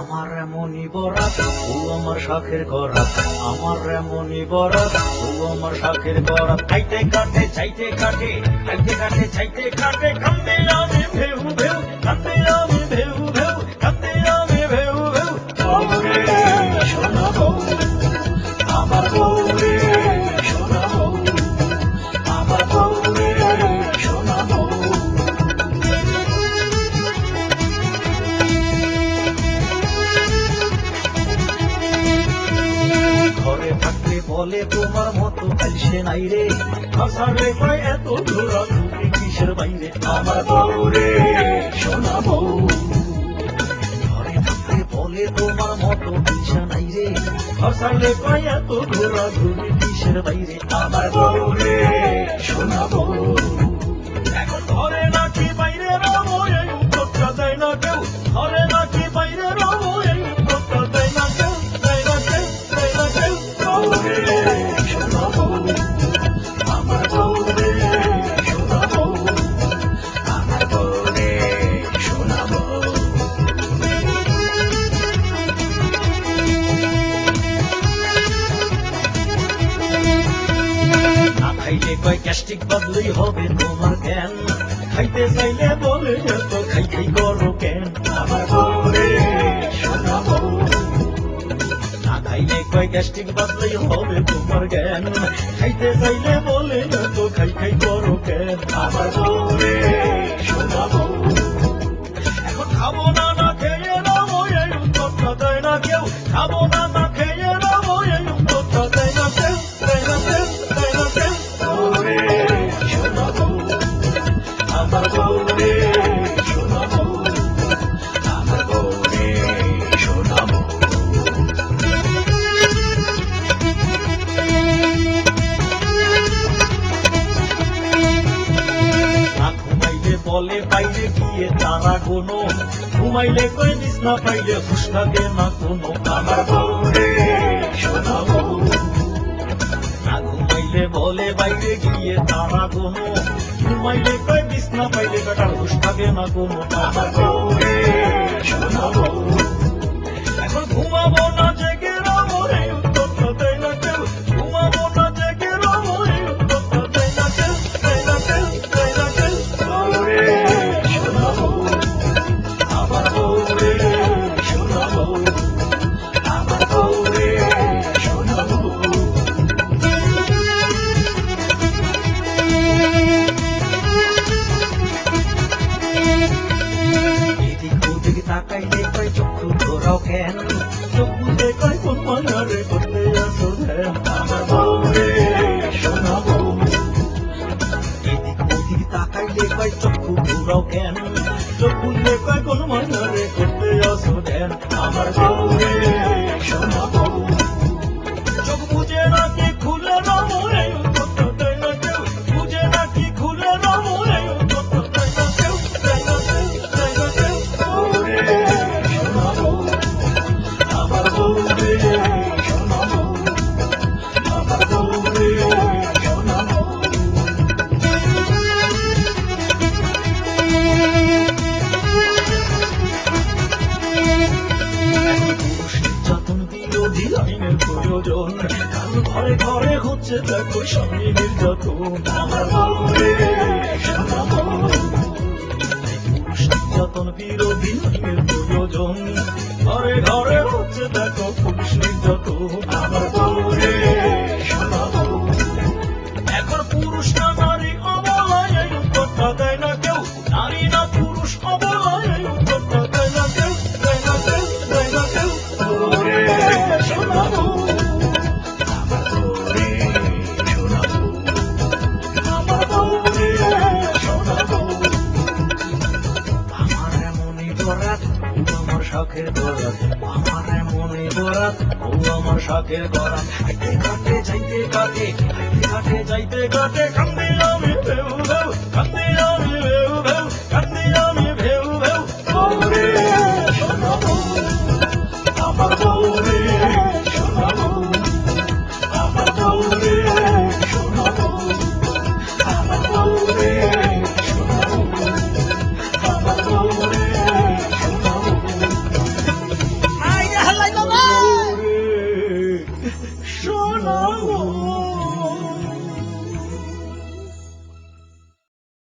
আমার এমনই বরাত ও আমার শাখের গরাত আমার এমনই বরাত ও আমার শাখের গরাত খাইতে কাটে, চাইতে কাটে খাইতে কাটে, চাইতে কাটে কামে আমি ভেউ বলে তোমার মতো কালসে নাই রে। আসারে কয়, এত ঘোরা ঘুরি কিসের বাইরে? আমার বউ রে সোনা বউ ঘরে থাকলে বলে তোমার মতো কালসে নাই রে। আসারে কয়, এত ঘোরা ঘুরি কিসের বাইরে? আমার বউ রে সোনা বউ এখন ঘরে নাকি কয় গ্যাস্ট্রিক বদলেই হবে তোমার জ্ঞান। খাইতে চাইলে বলে এত খাই খাই করো কেন? না খাইলে কয় গ্যাস্ট্রিক বদলেই হবে তোমার জ্ঞান। খাইতে চাইলে বলে এত খাই খাই করো কেন? এখন খাব না না খেয়ে নামো এই উত্তরটা দেয় না কেউ। খাব না তারা কোনো ঘুমাইলে কই বিছনা পাইলে হুশ থাকে না কোনো। আমার বউরে না ঘুমাইলে বলে বাইরে গিয়ে তারা কোনো। ঘুমাইলে কই বিছনা পাইলে বেটার হুশ থাকে না কোনো। আমার বউরে সোনা বউ তাকাইলে কয় চক্ষু ধরাও কেন বুঝে কয় কোন মায়ারে করতে ধ্যান আমার ঘরে হচ্ছে দেখো স্বামী নির্যাতন বিরোধী আইনের প্রয়োজন। ঘরে ঘরে হচ্ছে দেখো আমার বউরে এখন পুরুষ না, নারী এই উত্তরটা দেয় না কেউ। নারী না পুরুষ অবলায় বরাত ও আমার শখের বরাত হাইতে যাইতে কাটে হাইতে কাটে যাইতে কাটে কান্দে আমি কান্দে